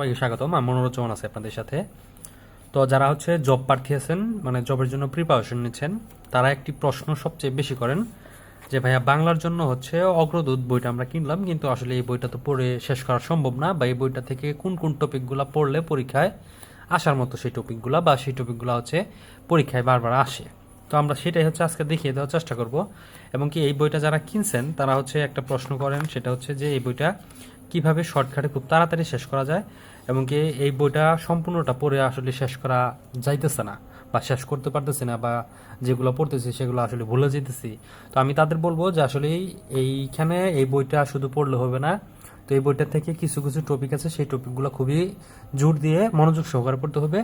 সবাইকে স্বাগতম। আমি মনোরঞ্জন আছে আপনাদের সাথে। তো যারা হচ্ছে জব প্রার্থী আছেন মানে জবের জন্য প্রিপারেশন নিচ্ছেন, তারা একটি প্রশ্ন সবচেয়ে বেশি করেন যে, ভাইয়া, বাংলার জন্য হচ্ছে অগ্রদূত বইটা আমরা কিনলাম, কিন্তু আসলে এই বইটা তো পড়ে শেষ করা সম্ভব না বা এই বইটা থেকে কোন কোন টপিকগুলো পড়লে পরীক্ষায় আসার মতো সেই টপিকগুলো বা সেই টপিকগুলো হচ্ছে পরীক্ষায় বারবার আসে? তো আমরা সেটাই হচ্ছে আজকে দেখিয়ে দেওয়ার চেষ্টা করব। এবং কি এই বইটা যারা কিনছেন, তারা হচ্ছে একটা প্রশ্ন করেন, সেটা হচ্ছে যে, এই বইটা কীভাবে শর্টকাটে খুব তাড়াতাড়ি শেষ করা যায় এবং কি এই বইটা সম্পূর্ণটা পড়ে আসলে শেষ করা যাইতেছে না বা শেষ করতে পারতেছি না বা যেগুলো পড়তেছি সেগুলো আসলে ভুলে যেতেছি তো আমি তাদের বলব যে আসলে এইখানে এই বইটা শুধু পড়লে হবে না। তো এই বইটা থেকে কিছু কিছু টপিক আছে, সেই টপিকগুলো খুবই জোর দিয়ে মনোযোগ সহকারে পড়তে হবে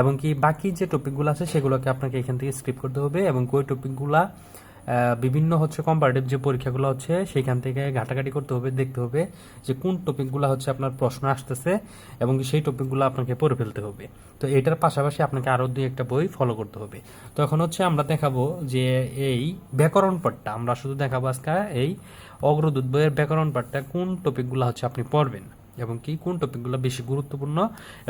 এবং কি বাকি যে টপিকগুলো আছে সেগুলোকে আপনাকে এখান থেকে স্কিপ করতে হবে এবং ওই টপিকগুলা বিভিন্ন হচ্ছে কম্পারেটিভ যে পরীক্ষাগুলো হচ্ছে সেখান থেকে ঘাটাঘাটি করতে হবে, দেখতে হবে যে কোন টপিকগুলো হচ্ছে আপনার প্রশ্ন আসতেছে এবং সেই টপিকগুলো আপনাকে পড়ে ফেলতে হবে। তো এটার পাশাপাশি আপনাকে আরও দুই একটা বই ফলো করতে হবে। তো এখন হচ্ছে আমরা দেখাবো যে এই ব্যাকরণ পাঠটা, আমরা শুধু দেখাবো আজকে এই অগ্রদূত বইয়ের ব্যাকরণ পাঠটা কোন টপিকগুলো হচ্ছে আপনি পড়বেন এবং কি কোন টপিকগুলো বেশি গুরুত্বপূর্ণ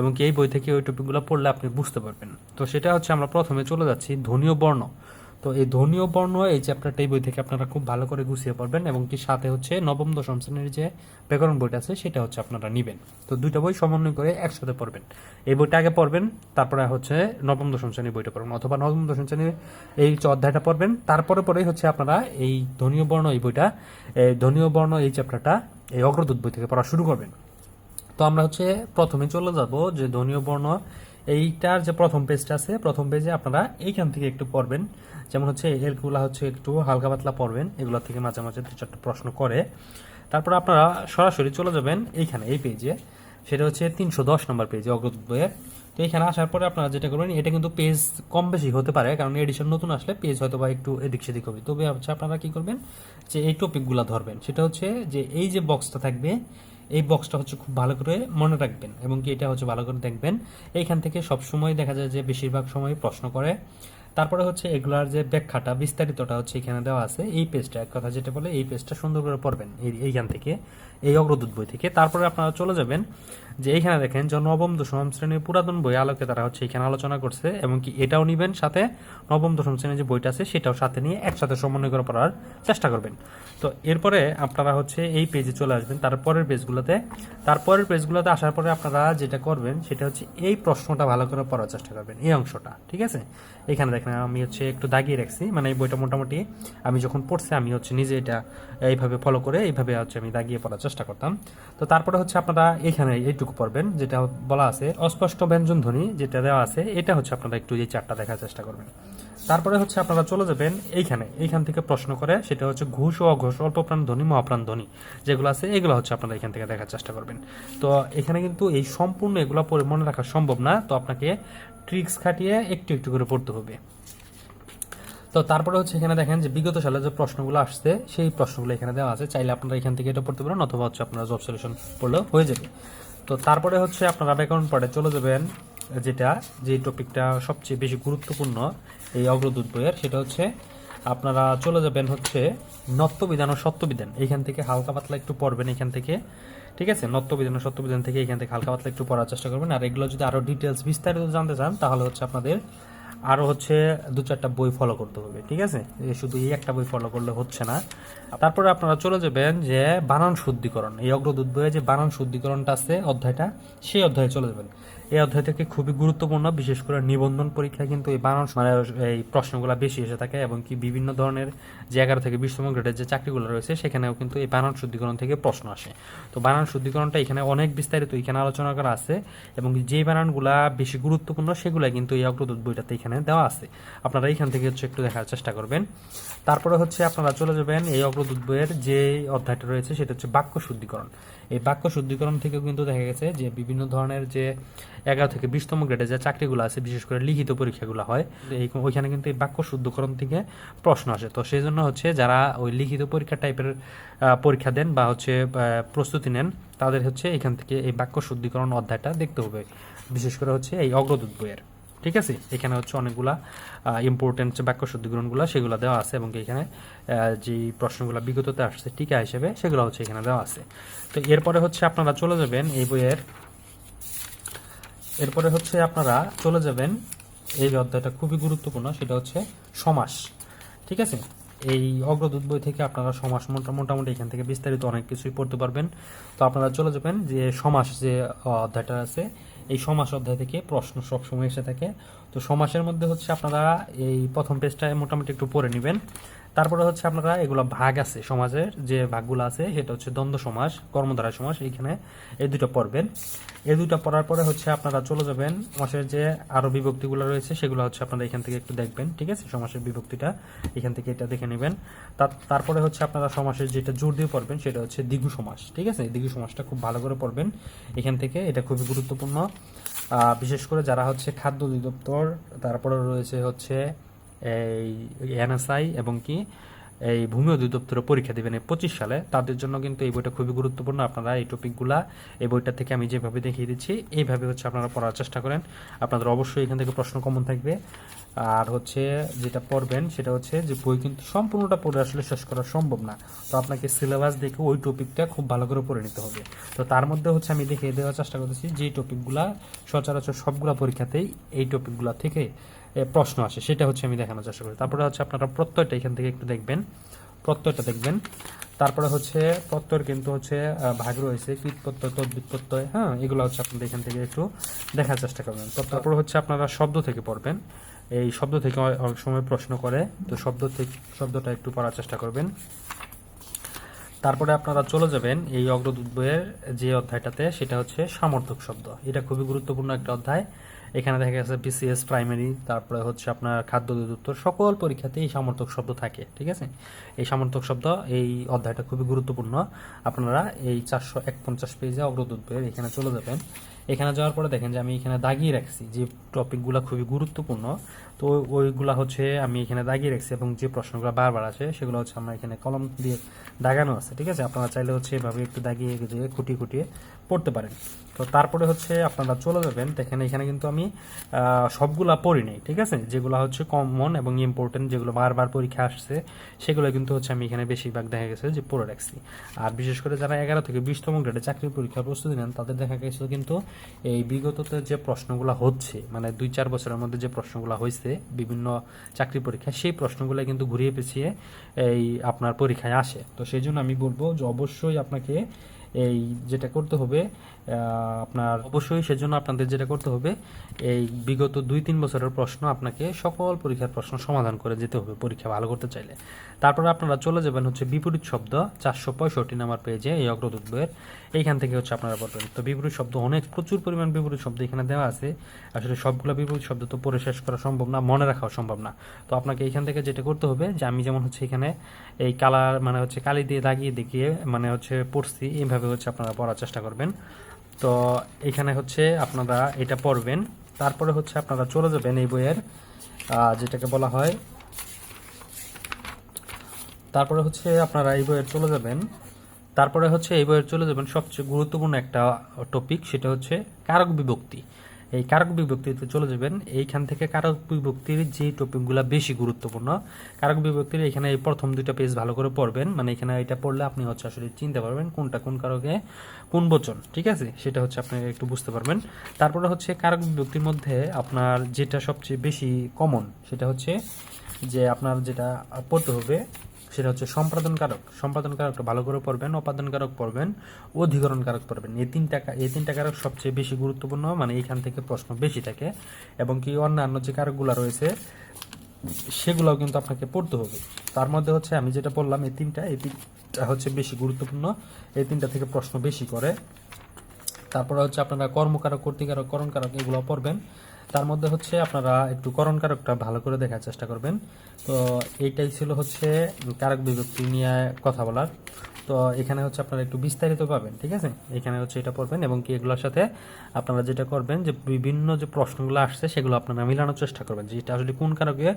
এবং কি এই বই থেকে ওই টপিকগুলো পড়লে আপনি বুঝতে পারবেন। তো সেটা হচ্ছে আমরা প্রথমে চলে যাচ্ছি ধনীয় বর্ণ। তো এই ধ্বনীয় বর্ণ এই চ্যাপ্টারটা এই বই থেকে আপনারা খুব ভালো করে গুছিয়ে পড়বেন এবং কি সাথে হচ্ছে নবম, দশম শ্রেণির যে ব্যাকরণ বইটা আছে সেটা হচ্ছে আপনারা নেবেন। তো দুইটা বই সমন্বয় করে একসাথে পড়বেন। এই বইটা আগে পড়বেন, তারপরে হচ্ছে নবম, দশম শ্রেণির বইটা পড়বেন অথবা নবম, দশম শ্রেণির এই অধ্যায়টা পড়বেন, তারপরে পরেই হচ্ছে আপনারা এই ধ্বনীয় বর্ণ এই বইটা, এই ধ্বনীয় বর্ণ এই চ্যাপ্টারটা এই অগ্রদূত বই থেকে পড়া শুরু করবেন। তো আমরা হচ্ছে প্রথমে চলে যাব যে ধ্বনীয় বর্ণ এইটার যে প্রথম পেজটা আছে, প্রথম পেজে আপনারা এইখান থেকে একটু পড়বেন। যেমন হচ্ছে এগুলো হচ্ছে একটু হালকা পাতলা পড়বেন। এগুলো থেকে মাঝে মাঝে দু চারটা প্রশ্ন করে। তারপর আপনারা সরাসরি চলে যাবেন এইখানে, এই পেজে সেটা হচ্ছে তিনশো দশ নম্বর পেজে অগ্রদূত বইয়ের তো এখানে আসার পরে আপনারা যেটা করবেন, এটা কিন্তু পেজ কম বেশি হতে পারে, কারণ এডিশন নতুন আসলে পেজ হয়তো বা একটু এদিক সেদিক হবে। তবে হচ্ছে আপনারা কী করবেন, যে এই টপিকগুলো ধরবেন, সেটা হচ্ছে যে এই যে বক্সটা থাকবে এই বক্সটা হচ্ছে খুব ভালো করে মনে রাখবেন এবং কি এটা হচ্ছে ভালো করে দেখবেন। এইখান থেকে সব সময় দেখা যায় যে বেশিরভাগ সময় প্রশ্ন করে। তারপরে হচ্ছে এগুলার যে ব্যাখ্যাটা, বিস্তারিতটা হচ্ছে এখানে দেওয়া আছে। এই পেজটা এক কথা যেটা বলে, এই পেজটা সুন্দর করে পড়বেন এইখান থেকে। এই অগ্রদূত বই থেকে। তারপরে আপনারা চলে যাবেন যে এইখানে দেখেন যে নবম, দশম শ্রেণির পুরাতন বই আলোকে তারা হচ্ছে এখানে আলোচনা করছে এবং কি এটাও নিবেন সাথে নবম, দশম শ্রেণির যে বইটা আছে সেটাও সাথে নিয়ে একসাথে সমন্বয় করে পড়ার চেষ্টা করবেন। তো এরপরে আপনারা হচ্ছে এই পেজে চলে আসবেন। তারপরের পেজগুলোতে তারপরের পেজগুলোতে আসার পরে আপনারা যেটা করবেন সেটা হচ্ছে এই প্রশ্নটা ভালো করে পড়ার চেষ্টা করবেন, এই অংশটা, ঠিক আছে? এখানে দেখেন আমি হচ্ছে একটু দাগিয়ে রাখছি মানে এই বইটা মোটামুটি আমি যখন পড়ছি আমি হচ্ছে নিজে এটা এইভাবে ফলো করে এইভাবে হচ্ছে আমি দাগিয়ে পড়ার করতাম। তো তারপরে হচ্ছে আপনারা এখানে এইটুকু পড়বেন, যেটা বলা আছে অস্পষ্ট ব্যঞ্জন ধ্বনি যেটা দেওয়া আছে, এটা হচ্ছে আপনারা একটু এই চারটা দেখার চেষ্টা করবেন। তারপরে হচ্ছে আপনারা চলে যাবেন এইখানে, এইখান থেকে প্রশ্ন করে, সেটা হচ্ছে ঘুষ ও অঘোষ, অল্পপ্রাণ ধ্বনি, মহাপ্রাণ ধ্বনি যেগুলো আছে, এগুলো হচ্ছে আপনারা এখান থেকে দেখার চেষ্টা করবেন। তো এখানে কিন্তু এই সম্পূর্ণ এগুলো পড়ে মনে রাখা সম্ভব না, তো আপনাকে ট্রিক্স খাটিয়ে একটু একটু করে পড়তে হবে। তো তারপরে হচ্ছে এখানে দেখেন যে বিগত সালে যে প্রশ্নগুলো আসছে, সেই প্রশ্নগুলো এখানে দেওয়া আছে। চাইলে আপনারা এখান থেকে এটা পড়তে পারেন অথবা হচ্ছে আপনারা জব সলিউশন পড়লেও হয়ে যাবে। তো তারপরে হচ্ছে আপনারা ব্যাকরণ পড়ে চলে যাবেন, যেটা, যে টপিকটা সবচেয়ে বেশি গুরুত্বপূর্ণ এই অগ্রদূত বইয়ের, সেটা হচ্ছে আপনারা চলে যাবেন হচ্ছে নত্যবিধান ও সত্যবিধান। এইখান থেকে হালকা পাতলা একটু পড়বেন এখান থেকে, ঠিক আছে? নত্যবিধান ও সত্যবিধান থেকে এখান থেকে হালকা পাতলা একটু পড়ার চেষ্টা করবেন। আর এগুলো যদি আরও ডিটেলস বিস্তারিত জানতে চান, তাহলে হচ্ছে আপনাদের আরও হচ্ছে দু চারটা বই ফলো করতে হবে, ঠিক আছে? শুধু এই একটা বই ফলো করলে হচ্ছে না। তারপরে আপনারা চলে যাবেন যে বানান শুদ্ধিকরণ। এই অগ্রদূত বইয়ে যে বানান শুদ্ধিকরণটা আছে অধ্যায়টা, সেই অধ্যায়ে চলে যাবেন। এই অধ্যায় থেকে খুবই গুরুত্বপূর্ণ, বিশেষ করে নিবন্ধন পরীক্ষায় কিন্তু এই বানান মানে এই প্রশ্নগুলো বেশি এসে থাকে এবং কি বিভিন্ন ধরনের এগারো থেকে বিশতম গ্রেডের যে চাকরিগুলো রয়েছে, সেখানেও কিন্তু এই বানান শুদ্ধিকরণ থেকে প্রশ্ন আসে। তো বানান শুদ্ধিকরণটা এখানে অনেক বিস্তারিত এখানে আলোচনা করা আছে এবং যে বানানগুলা বেশি গুরুত্বপূর্ণ সেগুলা কিন্তু এই অগ্রদূত বইটাতে এখানে দেওয়া আছে। আপনারা এখান থেকে হচ্ছে একটু দেখার চেষ্টা করবেন। তারপরে হচ্ছে আপনারা চলে যাবেন এই অগ্রদূত বইয়ের যে অধ্যায়টা রয়েছে, সেটা হচ্ছে বাক্য শুদ্ধিকরণ। এই বাক্য শুদ্ধিকরণ থেকেও কিন্তু দেখা গেছে যে বিভিন্ন ধরনের যে এগারো থেকে বিশতম গ্রেডে যে চাকরিগুলো আছে বিশেষ করে লিখিত পরীক্ষাগুলো হয় এই ওইখানে কিন্তু এই বাক্য শুদ্ধকরণ থেকে প্রশ্ন আসে। তো সেই জন্য হচ্ছে যারা ওই লিখিত পরীক্ষা টাইপের পরীক্ষা দেন বা হচ্ছে প্রস্তুতি নেন তাদের হচ্ছে এখান থেকে এই বাক্য শুদ্ধিকরণ অধ্যায়টা দেখতে হবে। বিশেষ করে হচ্ছে এই অগ্রদূত বইয়ের। ঠিক আছে? এখানে হচ্ছে অনেকগুলা ইম্পর্টেন্ট যে বাক্য শুদ্ধিকরণগুলো সেগুলো দেওয়া আছে এবং এখানে যে প্রশ্নগুলো বিগততে আসছে টিকা হিসেবে সেগুলো হচ্ছে এখানে দেওয়া আছে। তো এরপরে হচ্ছে আপনারা চলে যাবেন এই বইয়ের এরপরে হচ্ছে আপনারা চলে যাবেন। এই অধ্যায়টা খুবই গুরুত্বপূর্ণ, সেটা হচ্ছে সমাস। ঠিক আছে? এই অগ্রদূত বই থেকে আপনারা সমাস মোটা- মোটামুটি এখান থেকে বিস্তারিত অনেক কিছুই পড়তে পারবেন। তো আপনারা চলে যাবেন যে সমাস যে অধ্যায়টা আছে, এই সমাস অধ্যায় থেকে প্রশ্ন সবসময় এসে থাকে। তো সমাসের মধ্যে হচ্ছে আপনারা এই প্রথম পেজটায় মোটামুটি একটু পড়ে নেবেন। তারপরে হচ্ছে আপনারা এগুলো ভাগ আছে সমাজের যে ভাগগুলো আছে, সেটা হচ্ছে দ্বন্দ্ব সমাস কর্মধারা সমাস এইখানে এই দুটো পড়বেন। এই দুটো পড়ার পরে হচ্ছে আপনারা চলে যাবেন সমাসের যে আরও বিভক্তিগুলো রয়েছে, সেগুলো হচ্ছে আপনারা এখান থেকে একটু দেখবেন, ঠিক আছে? সমাসের বিভক্তিটা, এখান থেকে এটা দেখে নেবেন। তার- তারপরে হচ্ছে আপনারা সমাসের যেটা জোর দিয়ে পড়বেন, সেটা হচ্ছে দ্বিগু সমাস ঠিক আছে? দ্বিগু সমাসটা খুব ভালো করে পড়বেন। এখান থেকে এটা খুবই গুরুত্বপূর্ণ। বিশেষ করে যারা হচ্ছে খাদ্য অধিদপ্তর, তারপরে রয়েছে হচ্ছে এই এনএসআই এবং কি, এই ভূমি অধিদপ্তরে পরীক্ষা দেবেন এই পঁচিশ সালে। তাদের জন্য কিন্তু এই বইটা খুবই গুরুত্বপূর্ণ। আপনারা এই টপিকগুলা এই বইটা থেকে আমি যেভাবে দেখিয়ে দিচ্ছি, এইভাবে হচ্ছে আপনারা পড়ার চেষ্টা করেন। আপনাদের অবশ্যই এখান থেকে প্রশ্ন কমন থাকবে। আর হচ্ছে যেটা পড়বেন সেটা হচ্ছে যে বই কিন্তু সম্পূর্ণটা পড়ে আসলে শেষ করা সম্ভব না। তো আপনাকে সিলেবাস দেখে ওই টপিকটা খুব ভালো করে পড়ে নিতে হবে। তো তার মধ্যে হচ্ছে আমি দেখিয়ে দেওয়ার চেষ্টা করতেছি যে টপিকগুলা সচরাচর সবগুলা পরীক্ষাতেই এই টপিকগুলা থেকে প্রশ্ন আসে, সেটা হচ্ছে আমি দেখানোর চেষ্টা করি। তারপরে হচ্ছে আপনারা প্রত্যয়টা এখান থেকে একটু দেখবেন, প্রত্যয়টা দেখবেন। তারপরে হচ্ছে প্রত্যয়ের কিন্তু হচ্ছে ভাগ রয়েছে, কীট প্রত্যয়, তদ্বিত প্রত্যয় হ্যাঁ এগুলো হচ্ছে আপনাদের এখান থেকে একটু দেখার চেষ্টা করবেন। তো তারপরে হচ্ছে আপনারা শব্দ থেকে পড়বেন। এই শব্দ থেকে অনেক সময় প্রশ্ন করে, তো শব্দ থেকে, শব্দটা একটু পড়ার চেষ্টা করবেন। তারপরে আপনারা চলে যাবেন এই অগ্রদূত যে অধ্যায়টাতে, সেটা হচ্ছে সামর্থক শব্দ। এটা খুবই গুরুত্বপূর্ণ একটা অধ্যায়। এখানে দেখা গেছে বিসিএস প্রাইমারি তারপরে হচ্ছে আপনার খাদ্য অধিদপ্তর, সকল পরীক্ষাতেই এই সামর্থক শব্দ থাকে, ঠিক আছে? এই সমর্থক শব্দ, এই অধ্যায়টা খুবই গুরুত্বপূর্ণ। আপনারা এই চারশো একপঞ্চাশ পেজে অগ্রদূত এখানে চলে যাবেন। এখানে যাওয়ার পরে দেখেন যে আমি এখানে দাগিয়ে রাখছি যে টপিকগুলো খুবই গুরুত্বপূর্ণ। তো ওই- ওইগুলা হচ্ছে আমি এখানে দাগিয়ে রাখছি এবং যে প্রশ্নগুলো বারবার আছে সেগুলো হচ্ছে আমরা এখানে কলম দিয়ে দাগানো আছে, ঠিক আছে? আপনারা চাইলে হচ্ছে এভাবে একটু দাগিয়ে খুঁটিয়ে খুঁটিয়ে পড়তে পারেন। তো তারপরে হচ্ছে আপনারা চলে যাবেন। দেখেন এখানে কিন্তু আমি সবগুলা পড়ি নাই, ঠিক আছে? যেগুলো হচ্ছে কমন এবং ইম্পর্টেন্ট যেগুলো বারবার পরীক্ষা আসছে, সেগুলো কিন্তু হচ্ছে আমি এখানে বেশিরভাগ দেখা গেছে যে পড়ে রাখছি। আর বিশেষ করে যারা এগারো থেকে বিশতম গ্রেডে চাকরির পরীক্ষা প্রস্তুতি নেন, তাদের দেখা গেছে কিন্তু এই বিগততে যে প্রশ্নগুলো হচ্ছে মানে দুই চার বছরের মধ্যে যে প্রশ্নগুলো হয়েছে, বিভিন্ন চাকরি পরীক্ষা সেই প্রশ্নগুলো কিন্তু ঘুরিয়ে পেঁচিয়ে এই আপনার পরীক্ষায় আসে। তো সেই জন্য আমি বলব যে অবশ্যই আপনাকে এই যেটা করতে হবে আপনার অবশ্যই সেজন্য আপনাদের যেটা করতে হবে, এই বিগত দুই তিন বছরের প্রশ্ন আপনাকে সকল পরীক্ষার প্রশ্ন সমাধান করে যেতে হবে, পরীক্ষা ভালো করতে চাইলে। তারপরে আপনারা চলে যাবেন হচ্ছে বিপরীত শব্দ, চারশো পঁয়ষট্টি নাম্বার পেজে এই অগ্রদূত বইয়ের। এইখান থেকে হচ্ছে আপনারা পড়বেন। তো বিপরীত শব্দ অনেক, প্রচুর পরিমাণ বিপরীত শব্দ এখানে দেওয়া আছে। আসলে সবগুলো বিপরীত শব্দ তো পড়ে শেষ করা সম্ভব না, মনে রাখাও সম্ভব না। তো আপনাকে এখান থেকে যেটা করতে হবে, যে আমি যেমন হচ্ছে এখানে এই কালার মানে হচ্ছে কালি দিয়ে দাগিয়ে দেখিয়ে মানে হচ্ছে পড়ছি, এইভাবে হচ্ছে আপনারা পড়ার চেষ্টা করবেন। তো এখানে হচ্ছে আপনারা এটা পড়বেন। তারপরে হচ্ছে আপনারা চলে যাবেন এই বইয়ের যেটাকে বলা হয়। তারপরে হচ্ছে আপনারা এই বইয়ের চলে যাবেন। তারপরে হচ্ছে এই বইয়ের চলে যাবেন সবচেয়ে গুরুত্বপূর্ণ একটা টপিক সেটা হচ্ছে কারক বিভক্তি। এই কারক বিভক্তিতে চলে যাবেন। এইখান থেকে কারক বিভক্তির যে টপিকগুলো বেশি গুরুত্বপূর্ণ, কারক বিভক্তির এখানে এই প্রথম দুইটা পেজ ভালো করে পড়বেন। মানে এখানে এটা পড়লে আপনি হচ্ছে আসলে চিনতে পারবেন কোনটা কোন কারকে কোন বচন, ঠিক আছে? সেটা হচ্ছে আপনি একটু বুঝতে পারবেন। তারপরে হচ্ছে কারক বিভক্তির মধ্যে আপনার যেটা সবচেয়ে বেশি কমন সেটা হচ্ছে যে আপনার যেটা পড়তে হবে সেটা হচ্ছে সম্পাদন কারক সম্পাদন কারকটা ভালো করে পড়বেন অপাদন কারক পড়বেন অধিকরণ কারক পড়বেন। এই তিনটা এই তিনটা কারক সবচেয়ে বেশি গুরুত্বপূর্ণ মানে এইখান থেকে প্রশ্ন বেশি থাকে এবং কি অন্যান্য যে কারকগুলো রয়েছে, সেগুলোও কিন্তু আপনাকে পড়তে হবে। তার মধ্যে হচ্ছে আমি যেটা বললাম, এই তিনটা এই তিনটা হচ্ছে বেশি গুরুত্বপূর্ণ, এই তিনটা থেকে প্রশ্ন বেশি করে। তারপরে হচ্ছে আপনারা কর্মকারক, কর্তৃকারক, করণকারক এগুলো পড়বেন। তার মধ্যে হচ্ছে আপনারা একটু করণ কারকটা ভালো করে দেখার চেষ্টা করবেন। তো এইটাই ছিল হচ্ছে কারক বিভক্তি নিয়ে কথা বলার। তো এখানে হচ্ছে আপনারা একটু বিস্তারিত পাবেন, ঠিক আছে? এখানে হচ্ছে এটা পড়বেন এবং কি এগুলোর সাথে আপনারা যেটা করবেন যে বিভিন্ন যে প্রশ্নগুলো আসছে সেগুলো আপনারা মিলানোর চেষ্টা করবেন যে এটা আসলে কোন কারকে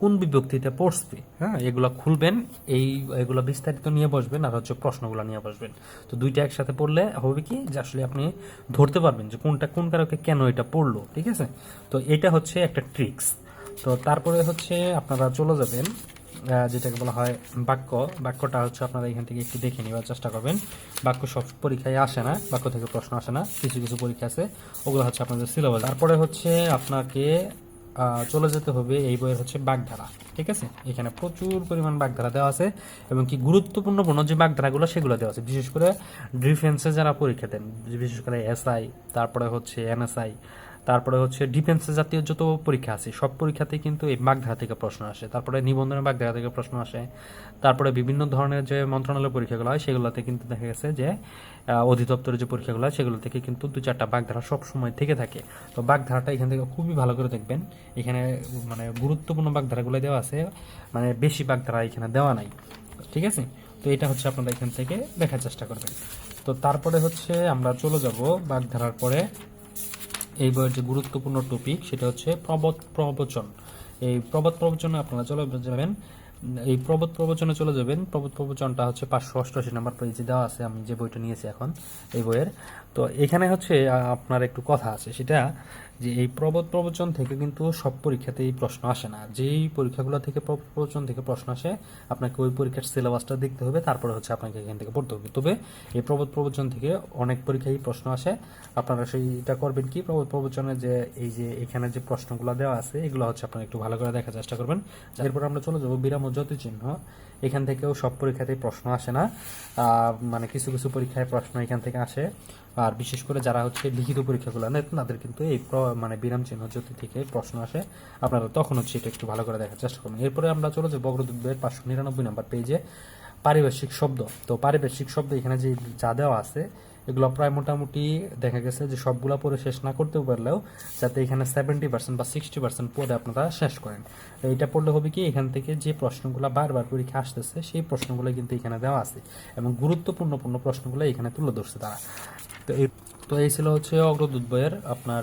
কোন বিভক্তিতে পড়ছে হ্যাঁ? এগুলো খুলবেন, এই, এগুলো বিস্তারিত নিয়ে বসবেন আর হচ্ছে প্রশ্নগুলো নিয়ে বসবেন। তো দুইটা একসাথে পড়লে হবে কি যে আসলে আপনি ধরতে পারবেন যে কোনটা, কোন কারকে কেন এটা পড়ল, ঠিক আছে? তো এটা হচ্ছে একটা ট্রিক্স। তো তারপরে হচ্ছে আপনারা চলে যাবেন যেটাকে বলা হয় বাক্য। বাক্যটা হচ্ছে আপনারা এখান থেকে একটু দেখে নেওয়ার চেষ্টা করবেন। বাক্য সব পরীক্ষায় আসে না, বাক্য থেকে প্রশ্ন আসে না, কিছু কিছু পরীক্ষা আছে, ওগুলো হচ্ছে আপনাদের সিলেবাস তারপরে হচ্ছে আপনাকে চলে যেতে হবে এই বইয়ের হচ্ছে বাগধারা, ঠিক আছে? এখানে প্রচুর পরিমাণ বাগধারা দেওয়া আছে এবং কি গুরুত্বপূর্ণ পূর্ণ যে বাগধারাগুলো, সেগুলো দেওয়া আছে। বিশেষ করে ডিফেন্সে যারা পরীক্ষা দেন, বিশেষ করে এসআই তারপরে হচ্ছে এনএসআই তারপরে হচ্ছে ডিফেন্সে জাতীয় যত পরীক্ষা আছে, সব পরীক্ষাতেই কিন্তু এই বাগধারা থেকে প্রশ্ন আসে। তারপরে নিবন্ধনের বাগধারা থেকে প্রশ্ন আসে। তারপরে বিভিন্ন ধরনের যে মন্ত্রণালয়ের পরীক্ষাগুলো হয়, সেগুলোতে কিন্তু দেখা গেছে যে অধিদপ্তরের যে পরীক্ষাগুলো হয়, সেগুলো থেকে কিন্তু দু চারটা বাগধারা সব সময় থেকে থাকে। তো বাগধারাটা এখান থেকে খুবই ভালো করে দেখবেন। এখানে মানে গুরুত্বপূর্ণ বাগধারাগুলো দেওয়া আছে। মানে বেশি বাগধারা এখানে দেওয়া নাই। ঠিক আছে? তো এটা হচ্ছে আপনারা এখান থেকে দেখার চেষ্টা করবেন। তো তারপরে হচ্ছে আমরা চলে যাব বাগধারার পরে এই বইয়ের যে গুরুত্বপূর্ণ টপিক সেটা হচ্ছে প্রবত প্রবচন। এই প্রবত প্রবচনে আপনারা চলে যাবেন, এই প্রবত প্রবচনে চলে যাবেন। প্রবত প্রবচনটা হচ্ছে পাঁচশো অষ্টআশি নাম্বার পেজে দেওয়া আছে, আমি যে বইটা নিয়েছি এখন, এই বইয়ের। তো এখানে হচ্ছে আপনার একটু কথা আছে সেটা যে এই প্রবত প্রবচন থেকে কিন্তু সব পরীক্ষাতেই প্রশ্ন আসে না। যেই পরীক্ষাগুলো থেকে প্রবচন থেকে প্রশ্ন আসে, আপনাকে ওই পরীক্ষার সিলেবাসটা দেখতে হবে, তারপরে হচ্ছে আপনাকে এখান থেকে পড়তে হবে। তবে এই প্রবত প্রবচন থেকে অনেক পরীক্ষায় প্রশ্ন আসে। আপনারা সেইটা করবেন কি? প্রবত প্রবচনে যে এই যে এখানে যে প্রশ্নগুলো দেওয়া আছে, এগুলো হচ্ছে আপনারা একটু ভালো করে দেখার চেষ্টা করবেন। এরপর আমরা চলে যাব বিরাম জ্যোতি চিহ্ন এখান থেকেও সব পরীক্ষাতেই প্রশ্ন আসে না। মানে কিছু কিছু পরীক্ষায় প্রশ্ন এখান থেকে আসে। আর বিশেষ করে যারা হচ্ছে লিখিত পরীক্ষাগুলো নেন, তাদের কিন্তু এই মানে বিরাম চিহ্ন জ্যোতি থেকে প্রশ্ন আসে। আপনারা তখন হচ্ছে এটা একটু ভালো করে দেখার চেষ্টা করবেন এরপরে আমরা চলে যাব বগ্রদুব্বের পাঁচশো নিরানব্বই নম্বর পেজে পারিপার্শ্বিক শব্দ। তো পারিপার্শ্বিক শব্দ এখানে যে যা দেওয়া আছে, এগুলো প্রায় মোটামুটি দেখা গেছে যে সবগুলো পরে শেষ না করতেও পারলেও যাতে এখানে সেভেন্টি পার্সেন্ট বা সিক্সটি পার্সেন্ট পরে আপনারা শেষ করেন। এটা পড়লে হবে কি, এখান থেকে যে প্রশ্নগুলো বারবার পরীক্ষা আসতেছে, সেই প্রশ্নগুলো কিন্তু এখানে দেওয়া আছে এবং গুরুত্বপূর্ণ পূর্ণ প্রশ্নগুলো এখানে তুলে ধরছে তারা। তো এই তো এই ছিল হচ্ছে অগ্রদূত বইয়ের আপনার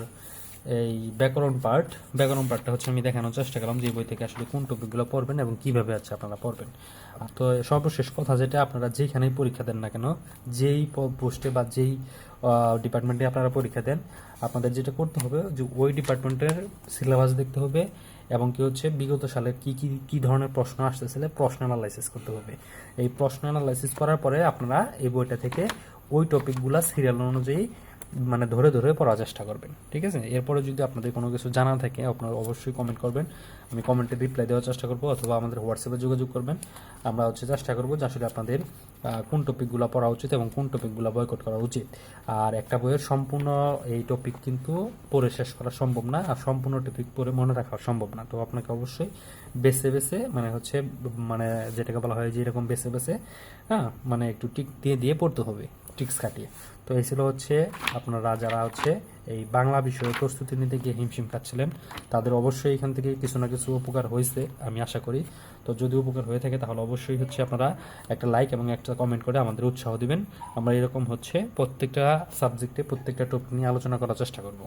এই ব্যাকরণ পার্ট ব্যাকরণ পার্টটা হচ্ছে আমি দেখানোর চেষ্টা করলাম যে বই থেকে আসলে কোন টপিকগুলো পড়বেন এবং কীভাবে আছে আপনারা পড়বেন। তো সর্বশেষ কথা যেটা, আপনারা যেখানেই পরীক্ষা দেন না কেন, যেই পোস্টে বা যেই ডিপার্টমেন্টে আপনারা পরীক্ষা দেন, আপনাদের যেটা করতে হবে যে ওই ডিপার্টমেন্টের সিলেবাস দেখতে হবে এবং কি হচ্ছে বিগত সালে কি কি কি ধরনের প্রশ্ন আসতেছিল, প্রশ্ন অ্যানালাইসিস করতে হবে। এই প্রশ্ন অ্যানালাইসিস করার পরে আপনারা এই বইটা থেকে ওই টপিকগুলা সিরিয়াল অনুযায়ী মানে ধরে ধরে পড়ার চেষ্টা করবেন, ঠিক আছে? এরপরে যদি আপনাদের কোনো কিছু জানা থাকে, আপনারা অবশ্যই কমেন্ট করবেন। আমি কমেন্টে রিপ্লাই দেওয়ার চেষ্টা করব, অথবা আমাদের হোয়াটসঅ্যাপে যোগাযোগ করবেন। আমরা হচ্ছে চেষ্টা করব যে আসলে আপনাদের কোন টপিকগুলো পড়া উচিত এবং কোন টপিকগুলো বয়কট করা উচিত। আর একটা বইয়ের সম্পূর্ণ এই টপিক কিন্তু পড়ে শেষ করা সম্ভব না, আর সম্পূর্ণ টপিক পড়ে মনে রাখা সম্ভব না। তো আপনাকে অবশ্যই বেছে বেছে মানে হচ্ছে মানে যেটাকে বলা হয় যে এরকম বেছে বেছে হ্যাঁ মানে একটু টিক দিয়ে দিয়ে পড়তে হবে। টিক্স খাটিয়ে। তো এই ছিল হচ্ছে আপনারা যারা হচ্ছে এই বাংলা বিষয়ে প্রস্তুতি নিতে গিয়ে হিমশিম খাচ্ছিলেন, তাদের অবশ্যই এখান থেকে কিছু না কিছু উপকার হয়েছে, আমি আশা করি। তো যদি উপকার হয়ে থাকে, তাহলে অবশ্যই হচ্ছে আপনারা একটা লাইক এবং একটা কমেন্ট করে আমাদের উৎসাহ দিবেন। আমরা এরকম হচ্ছে প্রত্যেকটা সাবজেক্টে প্রত্যেকটা টপিক নিয়ে আলোচনা করার চেষ্টা করব।